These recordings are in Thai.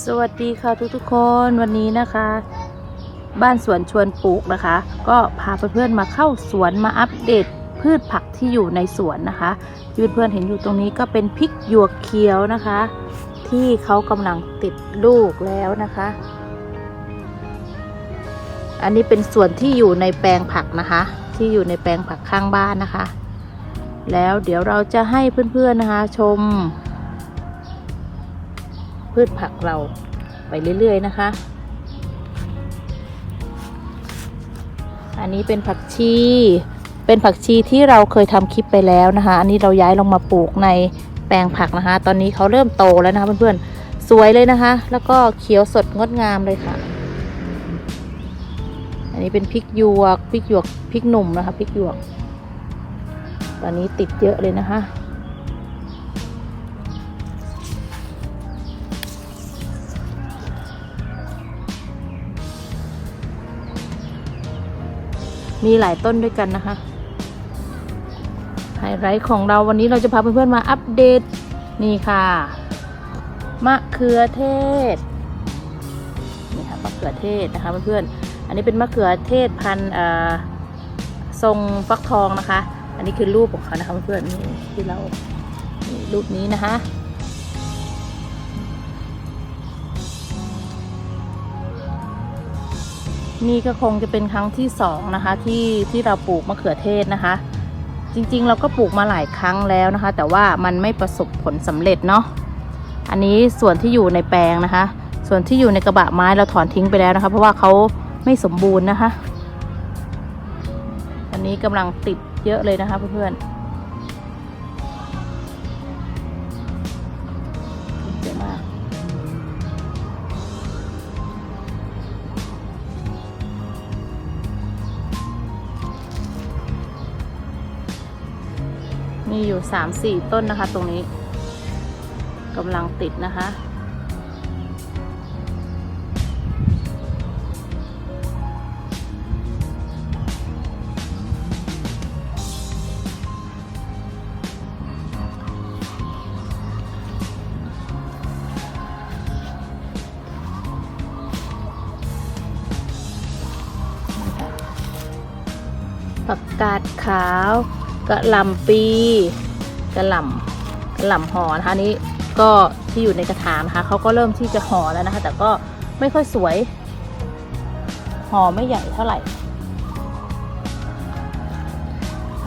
สวัสดีค่ะทุกทุกๆคนวันนี้นะคะ บ้านสวนชวนปลูกนะคะ ก็พาเพื่อนๆมาเข้าสวนมาอัปเดตพืชผักที่อยู่ในสวนนะคะที่เพื่อนๆเห็นอยู่ตรงนี้ก็เป็นพริกหยวกเขียวนะคะ ที่เขากำลังติดลูกแล้วนะคะ อันนี้เป็นส่วนที่อยู่ในแปลงผักนะคะ ที่อยู่ในแปลงผักข้างบ้านนะคะ แล้วเดี๋ยวเราจะให้เพื่อนๆนะคะชม พืชผักเราไปเรื่อย ๆ นะคะ อันนี้เป็นผักชี เป็นผักชีที่เราเคยทำคลิปไปแล้วนะคะ อันนี้เราย้ายลงมาปลูกในแปลงผักนะคะ ตอนนี้เขาเริ่มโตแล้วนะคะเพื่อนๆ สวยเลยนะคะ แล้วก็เขียวสดงดงามเลยค่ะ อันนี้เป็นพริกหยวก พริกหยวก พริกหนุ่มนะคะ พริกหยวก ตอนนี้ติดเยอะเลยนะคะ มีหลายต้นด้วยกันนะคะ ไฮไลท์ของเราวันนี้เราจะพาเพื่อนๆมาอัปเดต นี่ค่ะ มะเขือเทศ นี่ค่ะมะเขือเทศนะคะเพื่อนๆ อันนี้เป็นมะเขือเทศพันธุ์เออทรงฟักทองนะคะ อันนี้คือรูปของเขานะคะเพื่อนๆที่เรารูปนี้นะคะ นี่ก็คงจะเป็นครั้งที่สองนะคะที่ที่เราปลูกมะเขือเทศนะคะ จริงๆเราก็ปลูกมาหลายครั้งแล้วนะคะ แต่ว่ามันไม่ประสบผลสำเร็จเนาะอันนี้ส่วนที่อยู่ในแปลงนะคะ ส่วนที่อยู่ในกระบะไม้เราถอนทิ้งไปแล้วนะคะ เพราะว่าเขาไม่สมบูรณ์นะคะ อันนี้กำลังติดเยอะเลยนะคะเพื่อนๆ มีอยู่สามสี่ต้นนะคะตรงนี้กำลังติดนะคะ ผักกาดขาว กระหล่ำปีกระหล่ำกระหล่ำห่อนะคะนนี้ก็ที่อยู่ในกระถางนะคะเขาก็เริ่มที่จะห่อแล้วนะคะ แต่ก็ไม่ค่อยสวยห่อไม่ใหญ่เท่าไหร่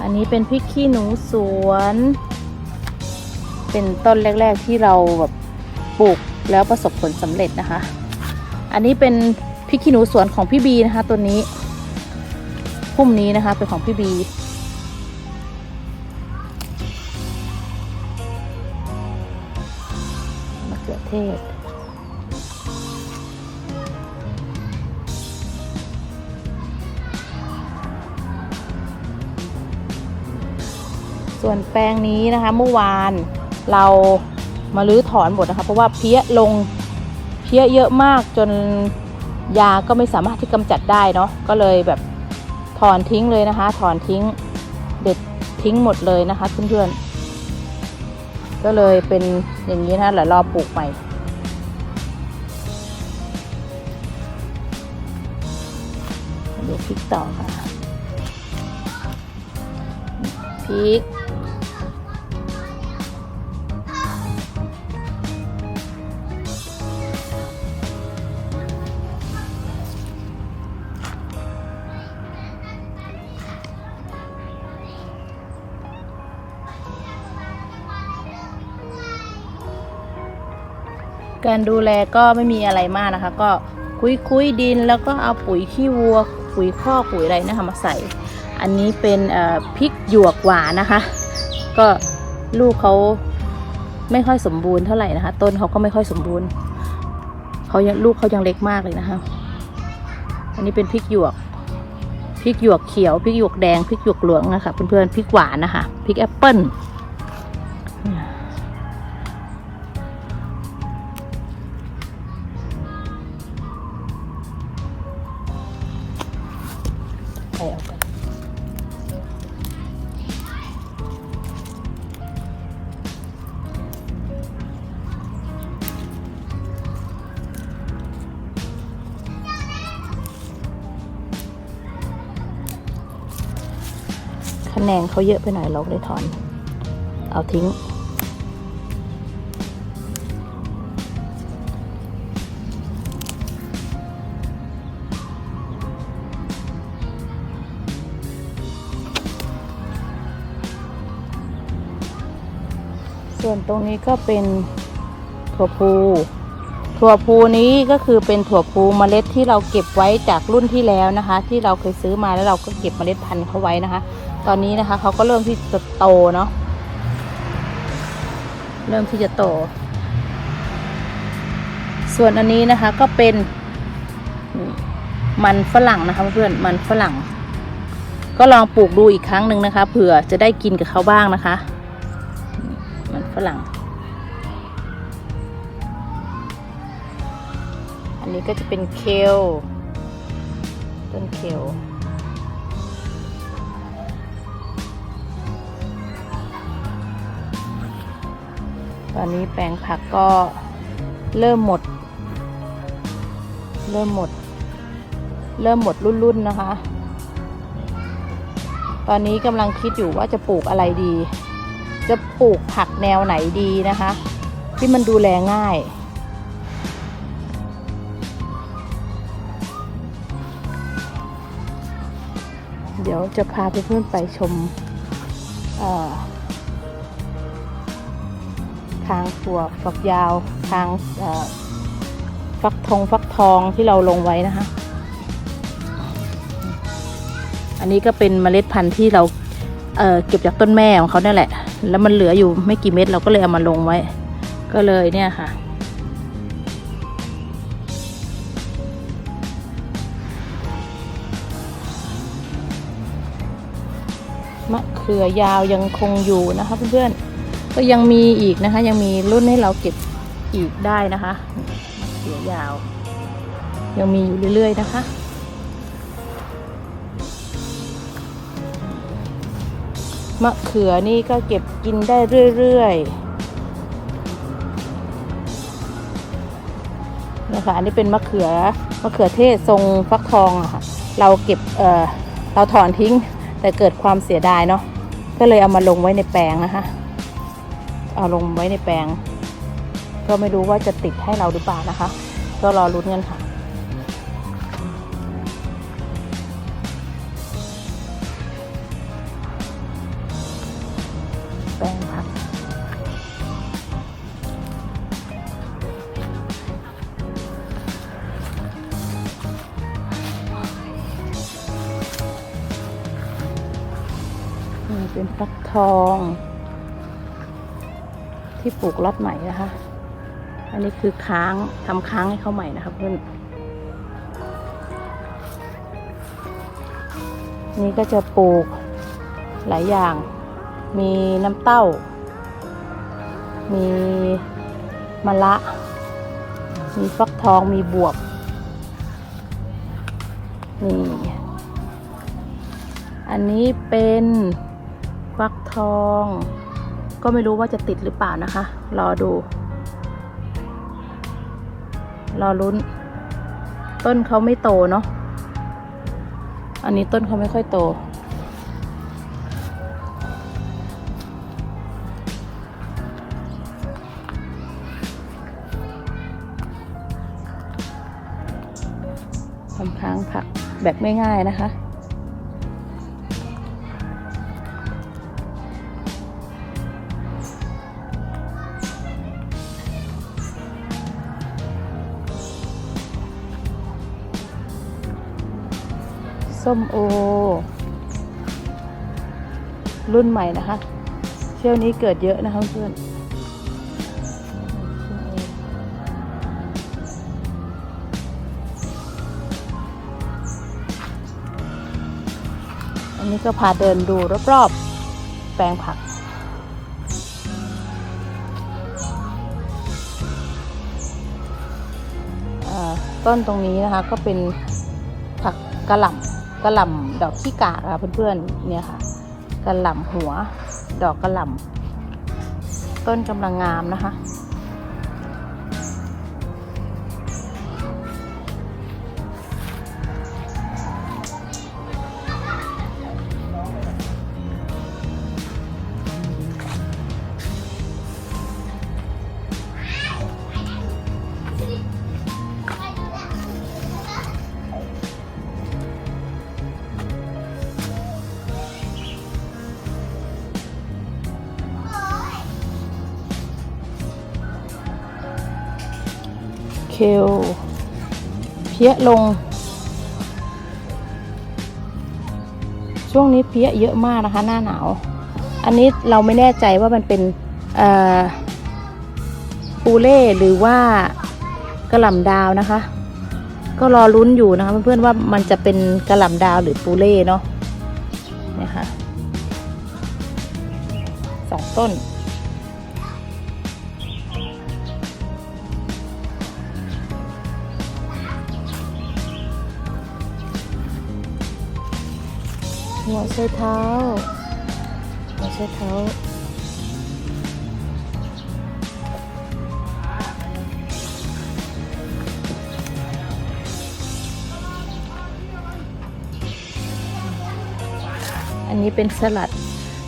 อันนี้เป็นพริกขี้หนูสวน เป็นต้นแรก ๆที่เราแบบปลูกแล้วประสบผลสำเร็จนะคะ อันนี้เป็นพริกขี้หนูสวนของพี่บีนะคะ ตัวนี้พุ่มนี้นะคะเป็นของพี่บี ศ ส่วนแปลงนี้นะคะเมื่อวานเรามาลื้อถอนหมดนะคะ เพราะว่าเพี้ยลงเพี้ยเยอะมากจนยาก็ไม่สามารถที่กำจัดได้เนาะก็เลยแบบถอนทิ้งเลยนะคะ ถอนทิ้งเด็ดทิ้งหมดเลยนะคะเพื่อนๆก็เลยเป็นอย่างนี้นะเดี๋ยวรอปลูกใหม่ ดูพริกต่อค่ะพริกการดูแลก็ไม่มีอะไรมากนะคะ ก็คุยคุยดินแล้วก็เอาปุ๋ยขี้วัว ปุ๋ยข้อปุ๋ยอะไรนะคะมาใส่ อันนี้เป็นเอ่อพริกหยวกหวานนะคะ ก็ลูกเขาไม่ค่อยสมบูรณ์เท่าไหร่นะคะ ต้นเขาก็ไม่ค่อยสมบูรณ์เขายังลูกเขายังเล็กมากเลยนะคะ อันนี้เป็นพริกหยวกพริกหยวกเขียวพริกหยวกแดงพริกหยวกเหลืองนะคะเพื่อนๆพริกหวานนะคะพริกแอปเปิ้ล แนนเขาเยอะไปหน่อยเราเลยถอน เอาทิ้ง ส่วนตรงนี้ก็เป็นถั่วพูถั่วพูนี้ก็คือเป็นถั่วพูเมล็ดที่เราเก็บไว้จากรุ่นที่แล้วนะคะ ที่เราเคยซื้อมาแล้วเราก็เก็บเมล็ดพันธุ์เขาไว้นะคะ ตอนนี้นะคะเขาก็เริ่มที่จะโตเนาะเริ่มที่จะโต ส่วนอันนี้นะคะก็เป็นมันฝรั่งนะคะเพื่อนมันฝรั่ง ก็ลองปลูกดูอีกครั้งหนึ่งนะคะเผื่อจะได้กินกับเขาบ้างนะคะ มันฝรั่ง อันนี้ก็จะเป็นเคลต้นเคล ตอนนี้แปลงผักก็เริ่มหมด เริ่มหมด เริ่มหมดรุ่นๆนะคะ ตอนนี้กำลังคิดอยู่ว่าจะปลูกอะไรดี จะปลูกผักแนวไหนดีนะคะ ที่มันดูแลง่ายเดี๋ยวจะพาเพื่อนๆไปชมเอ่อ ทางถั่วฝักยาว ทางฟักทองฟักทองที่เราลงไว้นะคะ อันนี้ก็เป็นเมล็ดพันธุ์ที่เราเเก็บจากต้นแม่ของเขาเนี่ยแหละ แล้วมันเหลืออยู่ไม่กี่เม็ดเราก็เลยเอามาลงไว้ ก็เลยเนี่ยค่ะมะเขือยาวยังคงอยู่นะคะเพื่อนๆ ก็ยังมีอีกนะคะ ยังมีรุ่นให้เราเก็บอีกได้นะคะเขือยาว ยังมีอยู่เรื่อยๆนะคะมะเขือนี่ก็เก็บกินได้เรื่อยๆนะคะอันนี้เป็นมะเขือมะเขือเทศทรงฟักทองอะค่ะ เราเก็บเออเราถอนทิ้งแต่เกิดความเสียดายเนาะก็เลยเอามาลงไว้ในแปลงนะคะ เอาลงไว้ในแปลง ก็ไม่รู้ว่าจะติดให้เราหรือเปล่านะคะ ก็รอรุ้นกันค่ะแปลงผักนี่เป็นฟักทอง ที่ปลูกล็อตใหม่นะคะ อันนี้คือค้างทำค้างให้เขาใหม่นะคะเพื่อนนี่ก็จะปลูกหลายอย่าง มีน้ำเต้า มีมะละ มีฟักทอง มีบวบ นี่ อันนี้เป็นฟักทอง ก็ไม่รู้ว่าจะติดหรือเปล่านะคะ รอดู รอลุ้น ต้นเขาไม่โตเนาะ อันนี้ต้นเขาไม่ค่อยโต ทำค้างผักแบบง่ายๆนะคะ ส้มโอ รุ่นใหม่นะคะ เที่ยวนี้เกิดเยอะนะคะเพื่อนอันนี้ก็พาเดินดูรอบๆ แปลงผักต้นตรงนี้นะคะก็เป็นผักกระหล่ำ กระหล่ำดอกขี้กากอะค่ะเพื่อนๆเนี่ยค่ะกระหล่ำหัว ดอกกระหล่ำต้นกำลังงามนะคะ เพี้ยลง ช่วงนี้เพี้ยเยอะมากนะคะ หน้าหนาว อันนี้เราไม่แน่ใจว่ามันเป็นปูเล่หรือว่ากระหล่ำดาวนะคะ ก็รอลุ้นอยู่นะคะเพื่อนๆว่ามันจะเป็นกระหล่ำดาวหรือปูเล่เนาะเนี่ยค่ะสองต้น หัวใช้เท้า หัวใช้เท้าอันนี้เป็นสลัด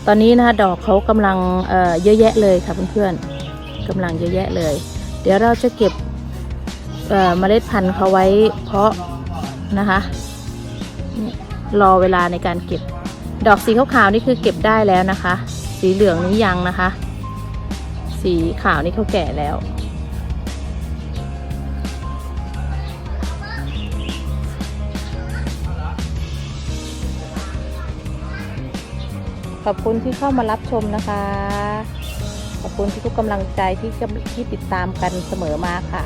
ตอนนี้นะคะดอกเขากำลังเเยอะแยะเลยค่ะเพื่อนๆกำลังเยอะแยะเลย เดี๋ยวเราจะเก็บเเมล็ดพันธุ์เขาไว้เพาะนะคะ รอเวลาในการเก็บ ดอกสีขาวๆนี่คือเก็บได้แล้วนะคะ สีเหลืองนี้ยังนะคะ สีขาวนี่เขาแก่แล้ว ขอบคุณที่เข้ามารับชมนะคะ ขอบคุณที่ทุกกำลังใจที่ที่ติดตามกันเสมอมาค่ะ